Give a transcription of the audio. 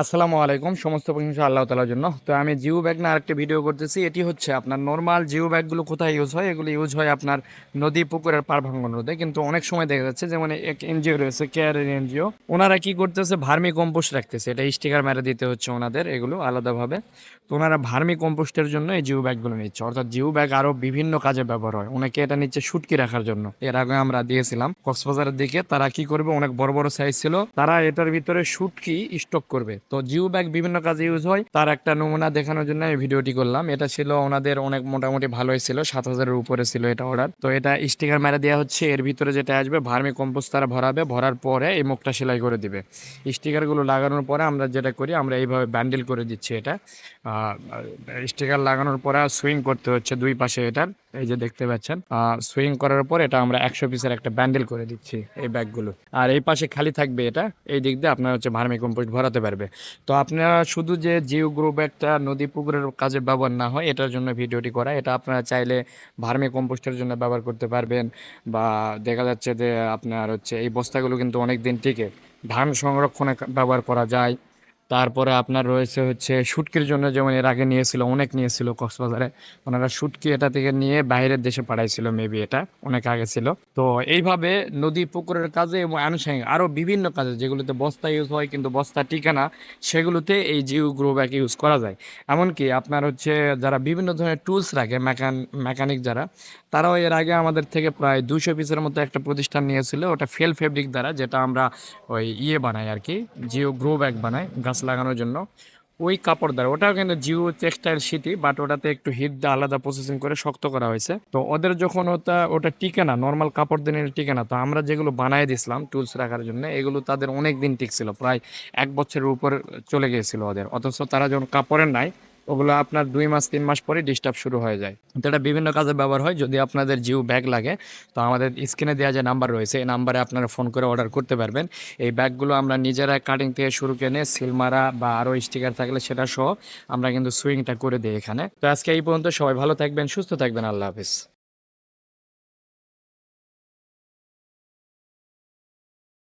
আসসালামু আলাইকুম, সমস্ত প্রশংসা আল্লাহ তালার জন্য। তো আমি জিও ব্যাগ না আরেকটা ভিডিও করতেছি। এটি হচ্ছে আপনার নর্মাল জিও ব্যাগগুলো কোথায় ইউজ হয়? এগুলো ইউজ হয় আপনার নদী, পুকুরের পার ভাঙ্গন রোধে। কিন্তু অনেক সময় দেখা যাচ্ছে যেমন এক এনজিও রয়েছে কেয়ারের এনজিও ওনারা কি করতেছে? ভার্মি কম্পোস্ট রাখতেছে। এটা স্টিকার মেরে দিতে হচ্ছে ওনাদের, এগুলো আলাদাভাবে। তো ওনারা ভার্মি কম্পোস্টের জন্য এই জিও ব্যাগগুলো নিচ্ছে। অর্থাৎ জিও ব্যাগ আরও বিভিন্ন কাজে ব্যবহার হয়। অনেকে এটা নিচ্ছে শুটকি রাখার জন্য। এর আগে আমরা দিয়েছিলাম কক্সবাজারের দিকে। তারা কি করবে? অনেক বড় বড় সাইজ ছিল। তারা এটার ভিতরে শুটকি স্টক করবে। তো জিও ব্যাগ বিভিন্ন কাজে ইউজ হয়। তার একটা নমুনা দেখানোর জন্য আমি ভিডিওটি করলাম। এটা ছিল ওনাদের অনেক মোটামুটি ভালোই ছিল, সাত হাজারের উপরে ছিল এটা অর্ডার তো এটা স্টিকার মেরে দেওয়া হচ্ছে। এর ভিতরে যেটা আসবে, ভার্মি কম্পোস্ট তারা ভরাবে, ভরার পরে এই মুখটা সেলাই করে দিবে। স্টিকারগুলো লাগানোর পরে আমরা যেটা করি, আমরা এইভাবে ব্যান্ডেল করে দিচ্ছি এটা। স্টিকার লাগানোর পরে সুইং করতে হচ্ছে দুই পাশে এটার এই যে দেখতে পাচ্ছেন সুইং করার পর এটা আমরা একশো পিসের একটা ব্যান্ডেল করে দিচ্ছি এই ব্যাগগুলো। আর এই পাশে খালি থাকবে এটা। এই দিক দিয়ে আপনার হচ্ছে ভার্মি কম্পোস্ট ভরাতে পারবে। তো আপনারা শুধু যে জিও গ্রুপ একটা নদী পুকুরের কাজে ব্যবহার না হয়, এটার জন্য ভিডিওটি করা। এটা আপনারা চাইলে ভার্মি কম্পোস্টের জন্য ব্যবহার করতে পারবেন বা দেখা যাচ্ছে যে আপনার হচ্ছে এই বস্তাগুলো কিন্তু অনেক দিন টিকে। ধান সংরক্ষণে ব্যবহার করা যায়। তারপরে আপনার রয়েছে হচ্ছে শুটকির জন্য যেমন এর আগে নিয়েছিল, অনেক নিয়েছিল কক্সবাজারে। ওনারা শুটকি এটা থেকে নিয়ে বাইরের দেশে পাঠাইছিল মেবি এটা অনেক আগে ছিল। তো এইভাবে নদী, পুকুরের কাজে এবং আনুষঙ্গিক আরও বিভিন্ন কাজে যেগুলোতে বস্তা ইউজ হয় কিন্তু বস্তা টিকে না সেগুলোতে এই জিও গ্রো ব্যাগ ইউজ করা যায়। এমনকি আপনার হচ্ছে যারা বিভিন্ন ধরনের টুলস রাখে মেকান মেকানিক যারা, তারাও এর আগে আমাদের থেকে প্রায় দুশো পিসের মতো একটা প্রতিষ্ঠান নিয়েছিল, ওটা ফেল ফেব্রিক দ্বারা, যেটা আমরা ওই ইয়ে বানাই আর কি, জিও গ্রো ব্যাগ বানাই, গাছ লাগানোর জন্য। ওই কাপড় দ্বারা। ওটাও কিন্তু জিও টেক্সটাইল সিটি বাট ওটাতে একটু হিট দিয়ে আলাদা প্রসেসিং করে শক্ত করা হয়েছে। তো ওদের যখন ওটা ওটা টিকে না নর্মাল কাপড় দিনের টিকে না, তো আমরা যেগুলো বানাই দিয়েছিলাম টুলস রাখার জন্য, এগুলো তাদের অনেক দিন টিকছিল, প্রায় এক বছরের উপর চলে গিয়েছিল ওদের। অথচ তারা যখন কাপড়ের নাই ওগুলো আপনার দুই মাস, তিন মাস পরে ডিস্টার্ব শুরু হয়ে যায়। তো এটা বিভিন্ন কাজে ব্যবহার হয়। যদি আপনাদের জিও ব্যাগ লাগে, তো আমাদের স্ক্রিনে দেওয়া যে নাম্বার রয়েছে, এই নাম্বারে আপনারা ফোন করে অর্ডার করতে পারবেন। এই ব্যাগগুলো আমরা নিজেরা কাটিং থেকে শুরু কেনে সিলমারা বা আরও স্টিকার থাকলে সেটা সহ আমরা কিন্তু সুইংটা করে দিই এখানে। তো আজকে এই পর্যন্ত সবাই ভালো থাকবেন, সুস্থ থাকবেন, আল্লাহ হাফিজ।